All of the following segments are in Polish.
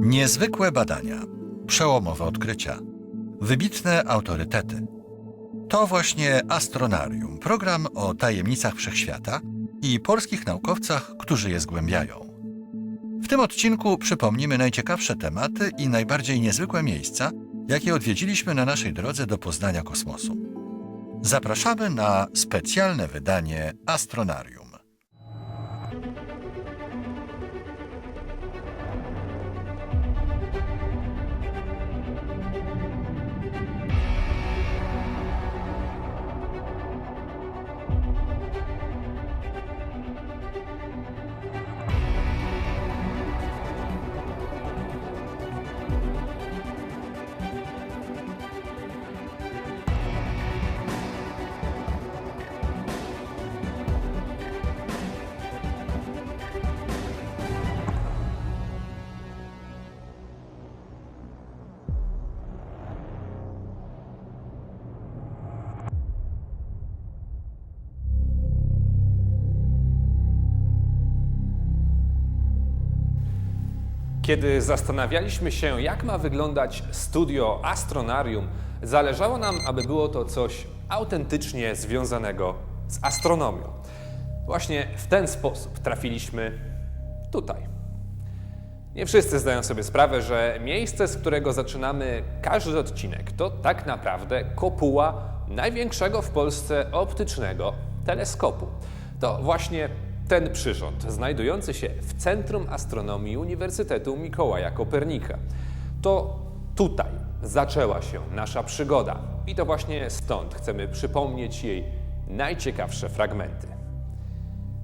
Niezwykłe badania, przełomowe odkrycia, wybitne autorytety. To właśnie Astronarium, program o tajemnicach wszechświata i polskich naukowcach, którzy je zgłębiają. W tym odcinku przypomnimy najciekawsze tematy i najbardziej niezwykłe miejsca, jakie odwiedziliśmy na naszej drodze do poznania kosmosu. Zapraszamy na specjalne wydanie Astronarium. Kiedy zastanawialiśmy się, jak ma wyglądać studio Astronarium, zależało nam, aby było to coś autentycznie związanego z astronomią. Właśnie w ten sposób trafiliśmy tutaj. Nie wszyscy zdają sobie sprawę, że miejsce, z którego zaczynamy każdy odcinek, to tak naprawdę kopuła największego w Polsce optycznego teleskopu. To właśnie ten przyrząd, znajdujący się w Centrum Astronomii Uniwersytetu Mikołaja Kopernika. To tutaj zaczęła się nasza przygoda i to właśnie stąd chcemy przypomnieć jej najciekawsze fragmenty.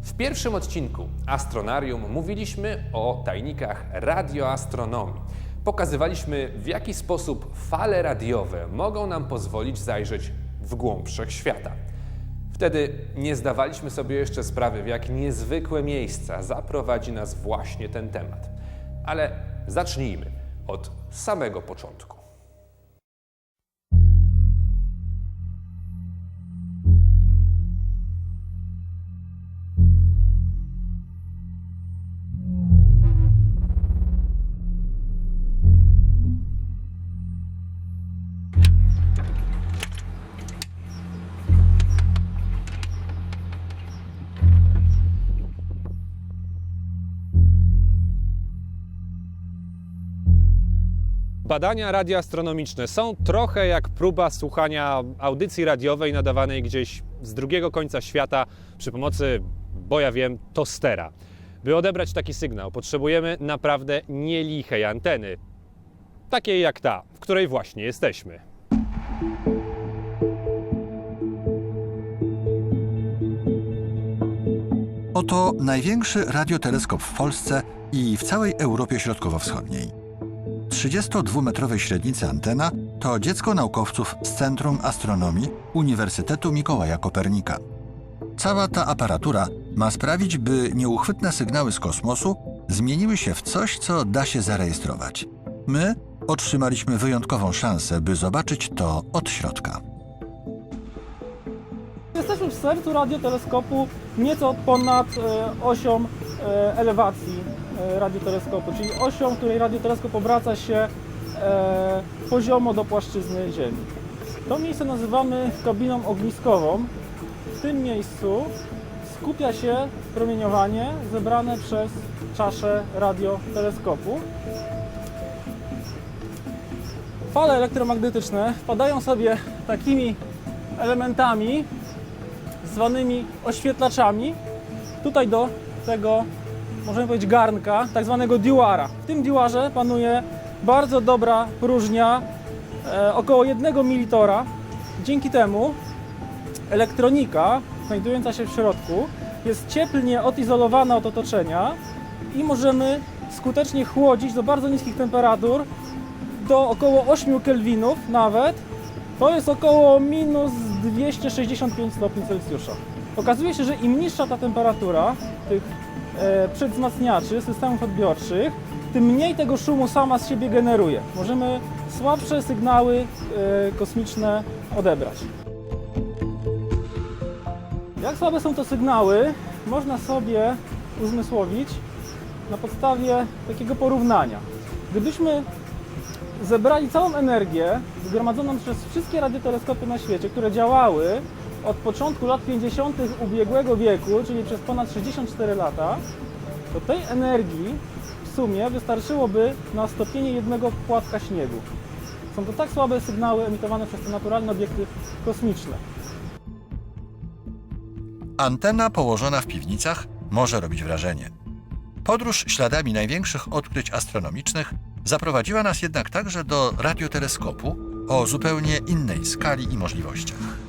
W pierwszym odcinku Astronarium mówiliśmy o tajnikach radioastronomii. Pokazywaliśmy, w jaki sposób fale radiowe mogą nam pozwolić zajrzeć w głąb wszechświata. Wtedy nie zdawaliśmy sobie jeszcze sprawy, w jak niezwykłe miejsca zaprowadzi nas właśnie ten temat. Ale zacznijmy od samego początku. Badania radioastronomiczne są trochę jak próba słuchania audycji radiowej nadawanej gdzieś z drugiego końca świata przy pomocy, bo ja wiem, tostera. By odebrać taki sygnał, potrzebujemy naprawdę nielichej anteny. Takiej jak ta, w której właśnie jesteśmy. Oto największy radioteleskop w Polsce i w całej Europie Środkowo-Wschodniej. 32-metrowej średnicy antena to dziecko naukowców z Centrum Astronomii Uniwersytetu Mikołaja Kopernika. Cała ta aparatura ma sprawić, by nieuchwytne sygnały z kosmosu zmieniły się w coś, co da się zarejestrować. My otrzymaliśmy wyjątkową szansę, by zobaczyć to od środka. Jesteśmy w sercu radioteleskopu, nieco ponad e, osią elewacji e, radioteleskopu, czyli osią, której radioteleskop obraca się e, poziomo do płaszczyzny Ziemi. To miejsce nazywamy kabiną ogniskową. W tym miejscu skupia się promieniowanie zebrane przez czaszę radioteleskopu. Fale elektromagnetyczne wpadają sobie takimi elementami zwanymi oświetlaczami tutaj do tego, możemy powiedzieć, garnka, tak zwanego diwara. W tym diwarze panuje bardzo dobra próżnia, e, około 1 militora. Dzięki temu elektronika znajdująca się w środku jest cieplnie odizolowana od otoczenia i możemy skutecznie chłodzić do bardzo niskich temperatur, do około 8 kelwinów nawet, to jest około minus 265 stopni Celsjusza. Okazuje się, że im niższa ta temperatura tych e, przedwzmacniaczy, systemów odbiorczych, tym mniej tego szumu sama z siebie generuje. Możemy słabsze sygnały e, kosmiczne odebrać. Jak słabe są to sygnały, można sobie uzmysłowić na podstawie takiego porównania. Gdybyśmy zebrali całą energię zgromadzoną przez wszystkie radioteleskopy na świecie, które działały od początku lat 50. ubiegłego wieku, czyli przez ponad 64 lata, to tej energii w sumie wystarczyłoby na stopienie jednego płatka śniegu. Są to tak słabe sygnały emitowane przez te naturalne obiekty kosmiczne. Antena położona w piwnicach może robić wrażenie. Podróż śladami największych odkryć astronomicznych zaprowadziła nas jednak także do radioteleskopu o zupełnie innej skali i możliwościach.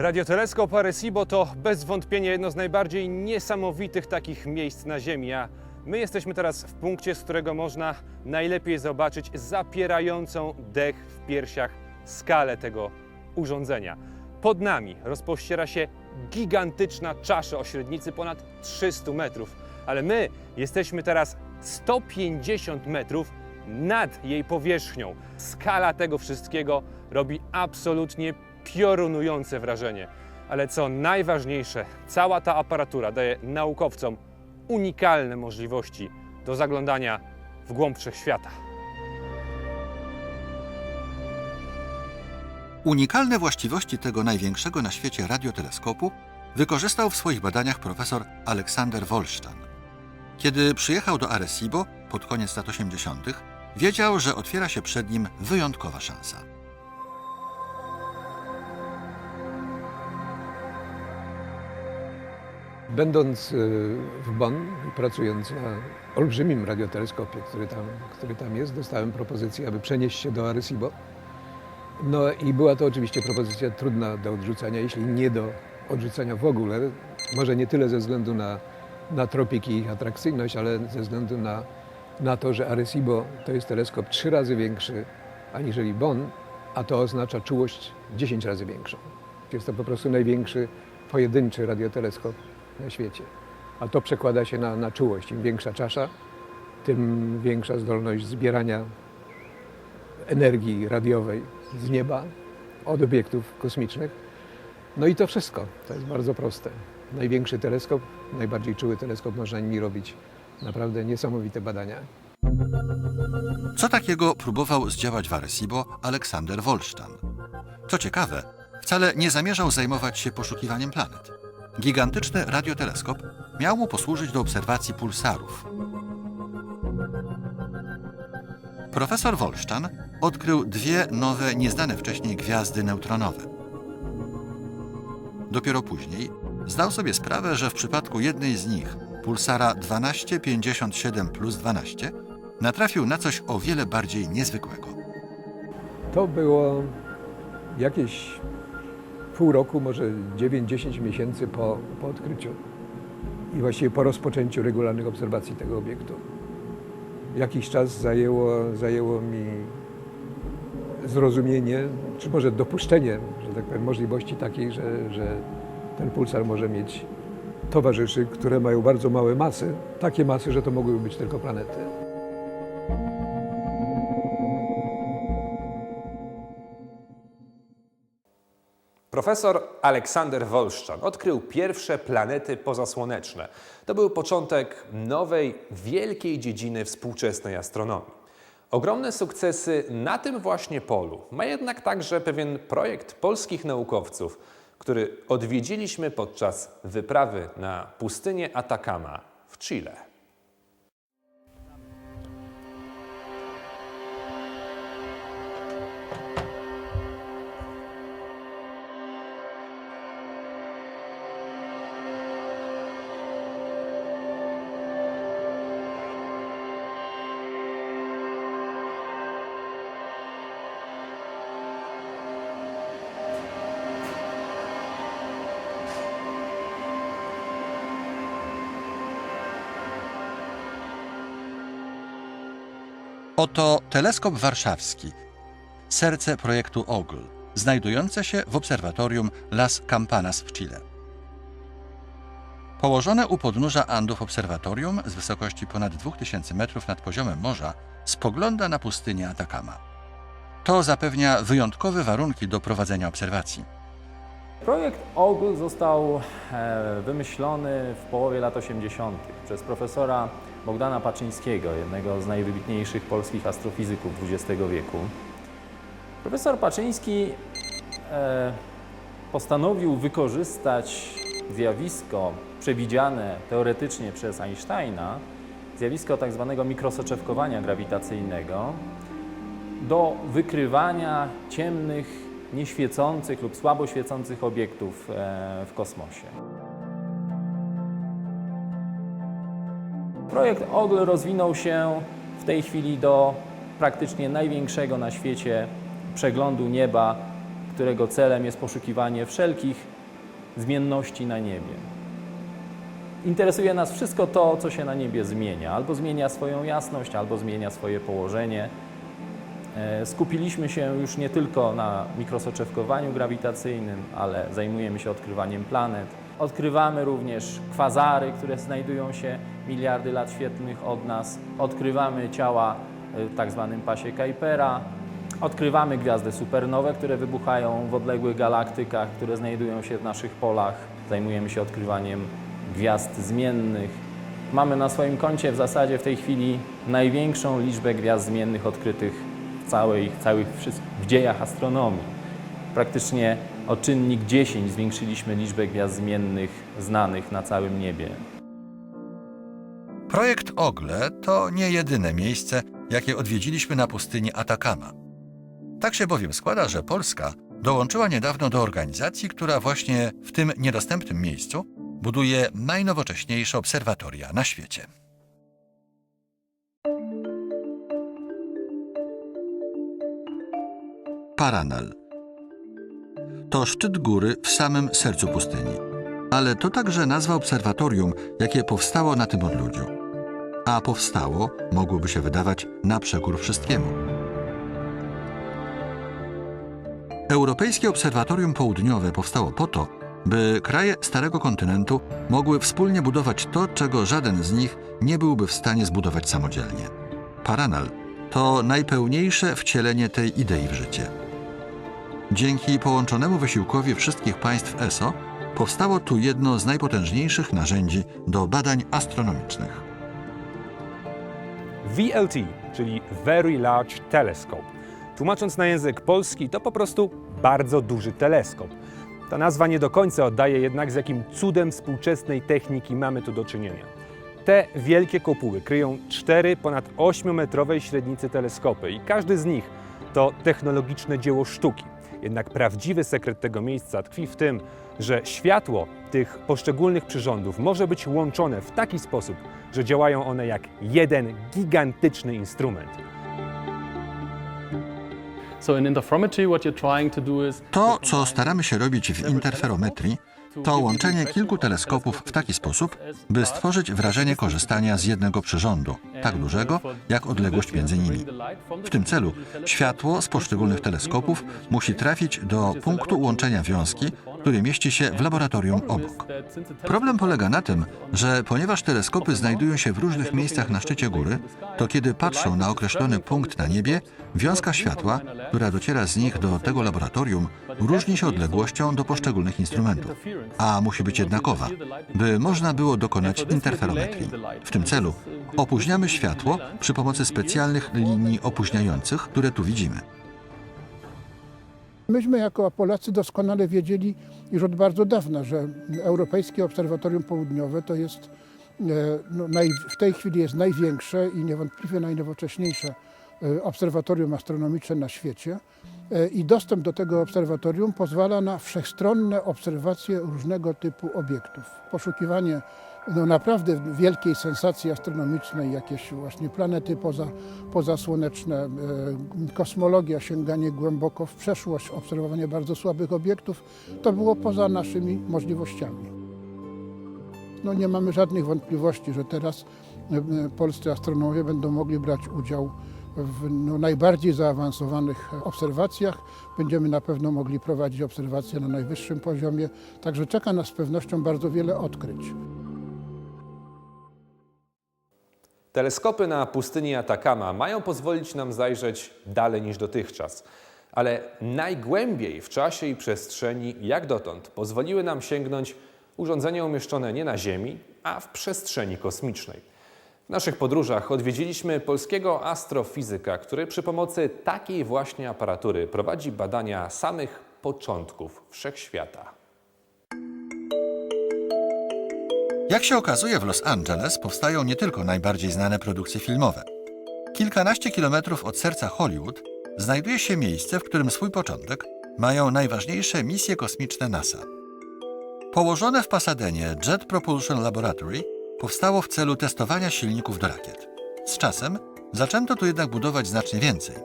Radioteleskop Arecibo to bez wątpienia jedno z najbardziej niesamowitych takich miejsc na Ziemi. A my jesteśmy teraz w punkcie, z którego można najlepiej zobaczyć zapierającą dech w piersiach skalę tego urządzenia. Pod nami rozpościera się gigantyczna czasza o średnicy ponad 300 metrów, ale my jesteśmy teraz 150 metrów nad jej powierzchnią. Skala tego wszystkiego robi absolutnie piorunujące wrażenie. Ale co najważniejsze, cała ta aparatura daje naukowcom unikalne możliwości do zaglądania w głąb wszechświata. Unikalne właściwości tego największego na świecie radioteleskopu wykorzystał w swoich badaniach profesor Aleksander Wolsztan. Kiedy przyjechał do Arecibo pod koniec lat 80., wiedział, że otwiera się przed nim wyjątkowa szansa. Będąc y, w Bonn pracując na olbrzymim radioteleskopie, który tam, który tam jest, dostałem propozycję, aby przenieść się do Arecibo. No i była to oczywiście propozycja trudna do odrzucenia, jeśli nie do odrzucenia w ogóle. Może nie tyle ze względu na, na tropiki i ich atrakcyjność, ale ze względu na, na to, że Arecibo to jest teleskop trzy razy większy aniżeli Bonn, a to oznacza czułość 10 razy większą. Jest to po prostu największy pojedynczy radioteleskop świecie. A to przekłada się na, na czułość. Im większa czasza, tym większa zdolność zbierania energii radiowej z nieba od obiektów kosmicznych. No i to wszystko. To jest bardzo proste. Największy teleskop, najbardziej czuły teleskop, można nimi robić naprawdę niesamowite badania. Co takiego próbował zdziałać w Arecibo Aleksander Wolsztan? Co ciekawe, wcale nie zamierzał zajmować się poszukiwaniem planet. Gigantyczny radioteleskop miał mu posłużyć do obserwacji pulsarów. Profesor Wolsztan odkrył dwie nowe, nieznane wcześniej gwiazdy neutronowe. Dopiero później zdał sobie sprawę, że w przypadku jednej z nich, pulsara 1257 plus 12, natrafił na coś o wiele bardziej niezwykłego. To było jakieś pół roku, może 9-10 miesięcy po, po odkryciu i właściwie po rozpoczęciu regularnych obserwacji tego obiektu. Jakiś czas zajęło, zajęło mi zrozumienie, czy może dopuszczenie, że tak powiem, możliwości takiej, że, że ten pulsar może mieć towarzyszy, które mają bardzo małe masy, takie masy, że to mogłyby być tylko planety. Profesor Aleksander Wolszczan odkrył pierwsze planety pozasłoneczne. To był początek nowej, wielkiej dziedziny współczesnej astronomii. Ogromne sukcesy na tym właśnie polu ma jednak także pewien projekt polskich naukowców, który odwiedziliśmy podczas wyprawy na pustynię Atacama w Chile. Oto teleskop warszawski, serce projektu OGL, znajdujące się w obserwatorium Las Campanas w Chile. Położone u podnóża Andów obserwatorium z wysokości ponad 2000 metrów nad poziomem morza spogląda na pustynię Atacama. To zapewnia wyjątkowe warunki do prowadzenia obserwacji. Projekt OGL został e, wymyślony w połowie lat 80. przez profesora Bogdana Paczyńskiego, jednego z najwybitniejszych polskich astrofizyków XX wieku. Profesor Paczyński e, postanowił wykorzystać zjawisko przewidziane teoretycznie przez Einsteina, zjawisko tak zwanego mikrosoczewkowania grawitacyjnego, do wykrywania ciemnych, nieświecących lub słabo świecących obiektów e, w kosmosie. Projekt OGL rozwinął się w tej chwili do praktycznie największego na świecie przeglądu nieba, którego celem jest poszukiwanie wszelkich zmienności na niebie. Interesuje nas wszystko to, co się na niebie zmienia. Albo zmienia swoją jasność, albo zmienia swoje położenie. E, Skupiliśmy się już nie tylko na mikrosoczewkowaniu grawitacyjnym, ale zajmujemy się odkrywaniem planet. Odkrywamy również kwazary, które znajdują się miliardy lat świetlnych od nas. Odkrywamy ciała e, w tak zwanym pasie Kuipera. Odkrywamy gwiazdy supernowe, które wybuchają w odległych galaktykach, które znajdują się w naszych polach. Zajmujemy się odkrywaniem gwiazd zmiennych. Mamy na swoim koncie w zasadzie w tej chwili największą liczbę gwiazd zmiennych odkrytych całych wszystkich, w dziejach astronomii. Praktycznie o czynnik 10 zwiększyliśmy liczbę gwiazd zmiennych znanych na całym niebie. Projekt Ogle to nie jedyne miejsce, jakie odwiedziliśmy na pustyni Atacama. Tak się bowiem składa, że Polska dołączyła niedawno do organizacji, która właśnie w tym niedostępnym miejscu buduje najnowocześniejsze obserwatoria na świecie. Paranal to szczyt góry w samym sercu pustyni, ale to także nazwa obserwatorium, jakie powstało na tym odludziu. A powstało, mogłoby się wydawać, na przekór wszystkiemu. Europejskie Obserwatorium Południowe powstało po to, by kraje Starego Kontynentu mogły wspólnie budować to, czego żaden z nich nie byłby w stanie zbudować samodzielnie. Paranal to najpełniejsze wcielenie tej idei w życie. Dzięki połączonemu wysiłkowi wszystkich państw ESO powstało tu jedno z najpotężniejszych narzędzi do badań astronomicznych. VLT, czyli Very Large Telescope. Tłumacząc na język polski, to po prostu bardzo duży teleskop. Ta nazwa nie do końca oddaje jednak, z jakim cudem współczesnej techniki mamy tu do czynienia. Te wielkie kopuły kryją cztery ponad 8-metrowej średnicy teleskopy i każdy z nich to technologiczne dzieło sztuki. Jednak prawdziwy sekret tego miejsca tkwi w tym, że światło tych poszczególnych przyrządów może być łączone w taki sposób, że działają one jak jeden gigantyczny instrument. To, co staramy się robić w interferometrii, to łączenie kilku teleskopów w taki sposób, by stworzyć wrażenie korzystania z jednego przyrządu, tak dużego, jak odległość między nimi. W tym celu światło z poszczególnych teleskopów musi trafić do punktu łączenia wiązki, który mieści się w laboratorium obok. Problem polega na tym, że ponieważ teleskopy znajdują się w różnych miejscach na szczycie góry, to kiedy patrzą na określony punkt na niebie, wiązka światła, która dociera z nich do tego laboratorium, różni się odległością do poszczególnych instrumentów, a musi być jednakowa, by można było dokonać interferometrii. W tym celu opóźniamy światło przy pomocy specjalnych linii opóźniających, które tu widzimy. Myśmy jako Polacy doskonale wiedzieli już od bardzo dawna, że Europejskie Obserwatorium Południowe to jest e, no, naj, w tej chwili jest największe i niewątpliwie najnowocześniejsze e, obserwatorium astronomiczne na świecie. E, I dostęp do tego obserwatorium pozwala na wszechstronne obserwacje różnego typu obiektów. Poszukiwanie no, naprawdę wielkiej sensacji astronomicznej, jakieś właśnie planety poza, pozasłoneczne, e, kosmologia, sięganie głęboko w przeszłość, obserwowanie bardzo słabych obiektów, to było poza naszymi możliwościami. No, nie mamy żadnych wątpliwości, że teraz e, polscy astronomowie będą mogli brać udział w no, najbardziej zaawansowanych obserwacjach. Będziemy na pewno mogli prowadzić obserwacje na najwyższym poziomie, także czeka nas z pewnością bardzo wiele odkryć. Teleskopy na pustyni Atacama mają pozwolić nam zajrzeć dalej niż dotychczas, ale najgłębiej w czasie i przestrzeni, jak dotąd, pozwoliły nam sięgnąć urządzenia umieszczone nie na Ziemi, a w przestrzeni kosmicznej. W naszych podróżach odwiedziliśmy polskiego astrofizyka, który przy pomocy takiej właśnie aparatury prowadzi badania samych początków wszechświata. Jak się okazuje, w Los Angeles powstają nie tylko najbardziej znane produkcje filmowe. Kilkanaście kilometrów od serca Hollywood znajduje się miejsce, w którym swój początek mają najważniejsze misje kosmiczne NASA. Położone w Pasadenie Jet Propulsion Laboratory powstało w celu testowania silników do rakiet. Z czasem zaczęto tu jednak budować znacznie więcej.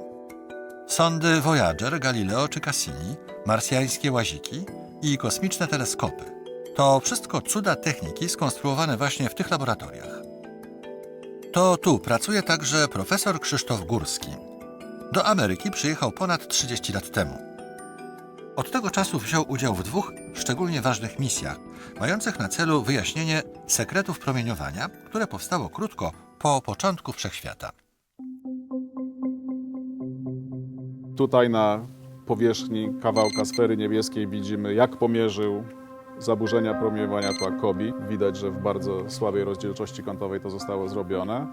Sondy Voyager, Galileo czy Cassini, marsjańskie łaziki i kosmiczne teleskopy. To wszystko cuda techniki skonstruowane właśnie w tych laboratoriach. To tu pracuje także profesor Krzysztof Górski. Do Ameryki przyjechał ponad 30 lat temu. Od tego czasu wziął udział w dwóch szczególnie ważnych misjach, mających na celu wyjaśnienie sekretów promieniowania, które powstało krótko po początku wszechświata. Tutaj na powierzchni kawałka sfery niebieskiej widzimy, jak pomierzył zaburzenia promieniowania tła Kobi. Widać, że w bardzo słabej rozdzielczości kątowej to zostało zrobione.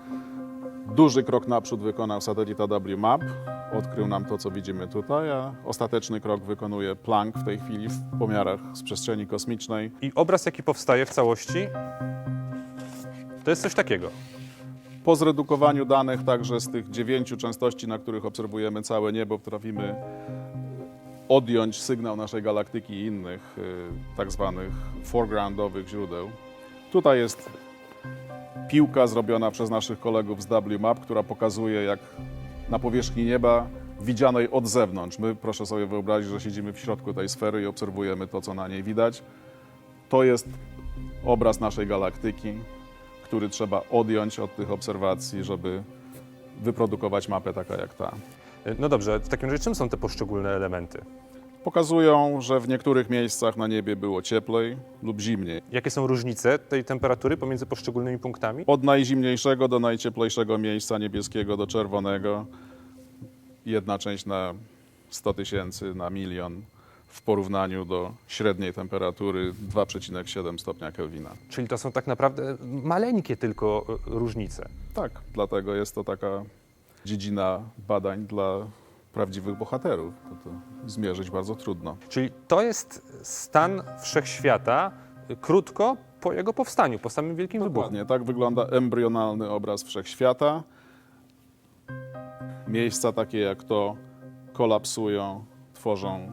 Duży krok naprzód wykonał satelita WMAP. Odkrył nam to, co widzimy tutaj, a ostateczny krok wykonuje Planck w tej chwili w pomiarach z przestrzeni kosmicznej. I obraz, jaki powstaje w całości, to jest coś takiego. Po zredukowaniu danych także z tych dziewięciu częstości, na których obserwujemy całe niebo, potrafimy odjąć sygnał naszej galaktyki i innych y, tak zwanych foregroundowych źródeł. Tutaj jest piłka zrobiona przez naszych kolegów z WMAP, która pokazuje jak na powierzchni nieba widzianej od zewnątrz. My proszę sobie wyobrazić, że siedzimy w środku tej sfery i obserwujemy to, co na niej widać. To jest obraz naszej galaktyki, który trzeba odjąć od tych obserwacji, żeby wyprodukować mapę taka jak ta. No dobrze, w takim razie czym są te poszczególne elementy? Pokazują, że w niektórych miejscach na niebie było cieplej lub zimniej. Jakie są różnice tej temperatury pomiędzy poszczególnymi punktami? Od najzimniejszego do najcieplejszego miejsca niebieskiego do czerwonego. Jedna część na 100 tysięcy, na milion w porównaniu do średniej temperatury 2,7 stopnia Kelwina. Czyli to są tak naprawdę maleńkie tylko e, różnice. Tak, dlatego jest to taka dziedzina badań dla prawdziwych bohaterów. To, to zmierzyć bardzo trudno. Czyli to jest stan wszechświata y, krótko po jego powstaniu, po samym Wielkim Wybuchu. Dokładnie, tak wygląda embrionalny obraz wszechświata. Miejsca takie jak to kolapsują, tworzą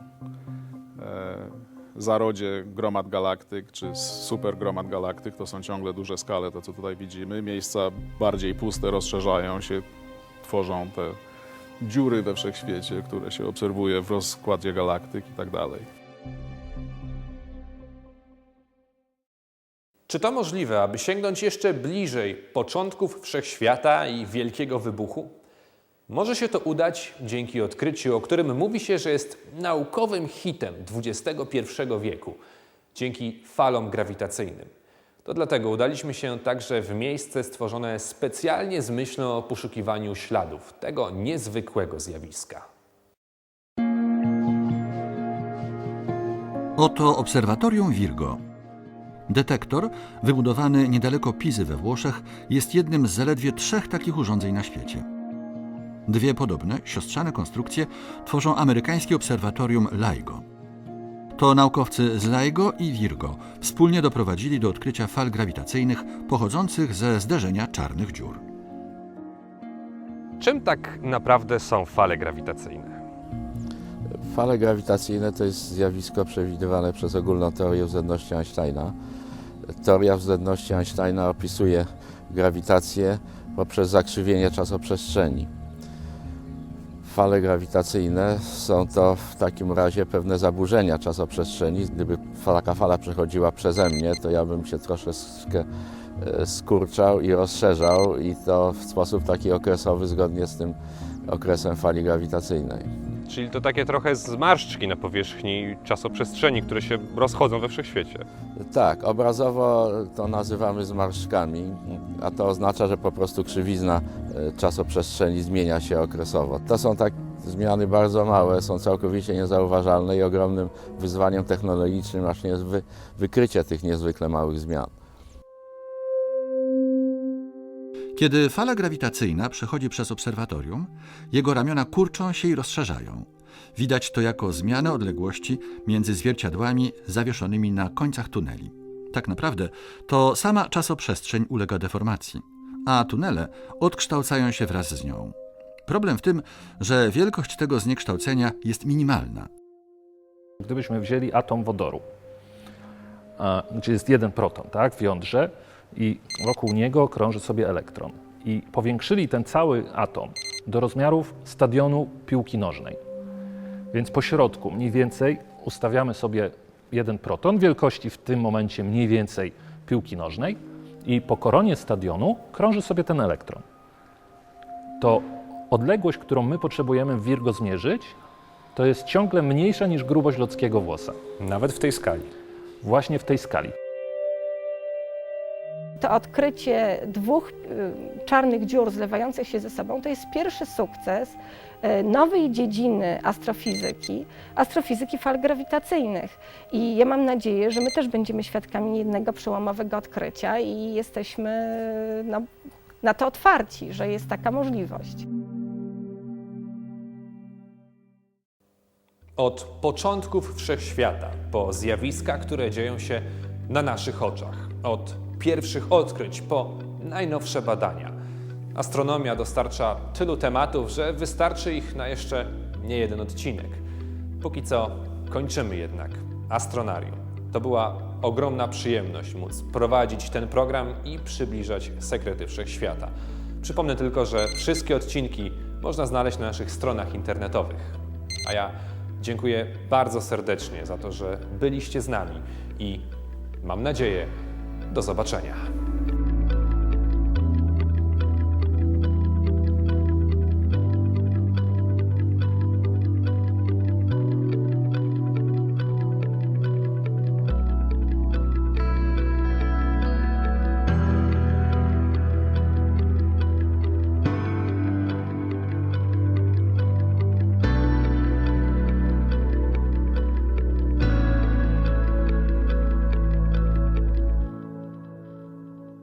e, zarodzie gromad galaktyk czy supergromad galaktyk. To są ciągle duże skale, to co tutaj widzimy. Miejsca bardziej puste rozszerzają się, tworzą te dziury we wszechświecie, które się obserwuje w rozkładzie galaktyk i tak dalej. Czy to możliwe, aby sięgnąć jeszcze bliżej początków wszechświata i wielkiego wybuchu? Może się to udać dzięki odkryciu, o którym mówi się, że jest naukowym hitem XXI wieku, dzięki falom grawitacyjnym. To dlatego udaliśmy się także w miejsce stworzone specjalnie z myślą o poszukiwaniu śladów tego niezwykłego zjawiska. Oto obserwatorium Virgo. Detektor, wybudowany niedaleko Pizy we Włoszech, jest jednym z zaledwie trzech takich urządzeń na świecie. Dwie podobne, siostrzane konstrukcje tworzą amerykańskie obserwatorium LIGO. To naukowcy z LIGO i Virgo wspólnie doprowadzili do odkrycia fal grawitacyjnych pochodzących ze zderzenia czarnych dziur. Czym tak naprawdę są fale grawitacyjne? Fale grawitacyjne to jest zjawisko przewidywane przez ogólną teorię względności Einsteina. Teoria względności Einsteina opisuje grawitację poprzez zakrzywienie czasoprzestrzeni. Fale grawitacyjne są to w takim razie pewne zaburzenia czasoprzestrzeni. Gdyby taka fala przechodziła przeze mnie, to ja bym się troszeczkę e, skurczał i rozszerzał i to w sposób taki okresowy zgodnie z tym okresem fali grawitacyjnej. Czyli to takie trochę zmarszczki na powierzchni czasoprzestrzeni, które się rozchodzą we wszechświecie. Tak, obrazowo to nazywamy zmarszczkami, a to oznacza, że po prostu krzywizna e, czasoprzestrzeni zmienia się okresowo. To są tak zmiany bardzo małe, są całkowicie niezauważalne i ogromnym wyzwaniem technologicznym właśnie jest wy, wykrycie tych niezwykle małych zmian. Kiedy fala grawitacyjna przechodzi przez obserwatorium, jego ramiona kurczą się i rozszerzają. Widać to jako zmianę odległości między zwierciadłami zawieszonymi na końcach tuneli. Tak naprawdę to sama czasoprzestrzeń ulega deformacji, a tunele odkształcają się wraz z nią. Problem w tym, że wielkość tego zniekształcenia jest minimalna. Gdybyśmy wzięli atom wodoru, a, gdzie jest jeden proton tak, w jądrze i wokół niego krąży sobie elektron i powiększyli ten cały atom do rozmiarów stadionu piłki nożnej. Więc po środku mniej więcej ustawiamy sobie jeden proton wielkości w tym momencie mniej więcej piłki nożnej i po koronie stadionu krąży sobie ten elektron. To odległość, którą my potrzebujemy w Virgo zmierzyć, to jest ciągle mniejsza niż grubość ludzkiego włosa. Nawet w tej skali. Właśnie w tej skali. To odkrycie dwóch y, czarnych dziur zlewających się ze sobą to jest pierwszy sukces y, nowej dziedziny astrofizyki, astrofizyki fal grawitacyjnych. I ja mam nadzieję, że my też będziemy świadkami jednego przełomowego odkrycia i jesteśmy no, na to otwarci, że jest taka możliwość. Od początków wszechświata, po zjawiska, które dzieją się na naszych oczach, od pierwszych odkryć po najnowsze badania. Astronomia dostarcza tylu tematów, że wystarczy ich na jeszcze nie jeden odcinek. Póki co kończymy jednak Astronarium. To była ogromna przyjemność móc prowadzić ten program i przybliżać sekrety wszechświata. Przypomnę tylko, że wszystkie odcinki można znaleźć na naszych stronach internetowych. A ja dziękuję bardzo serdecznie za to, że byliście z nami i mam nadzieję, do zobaczenia.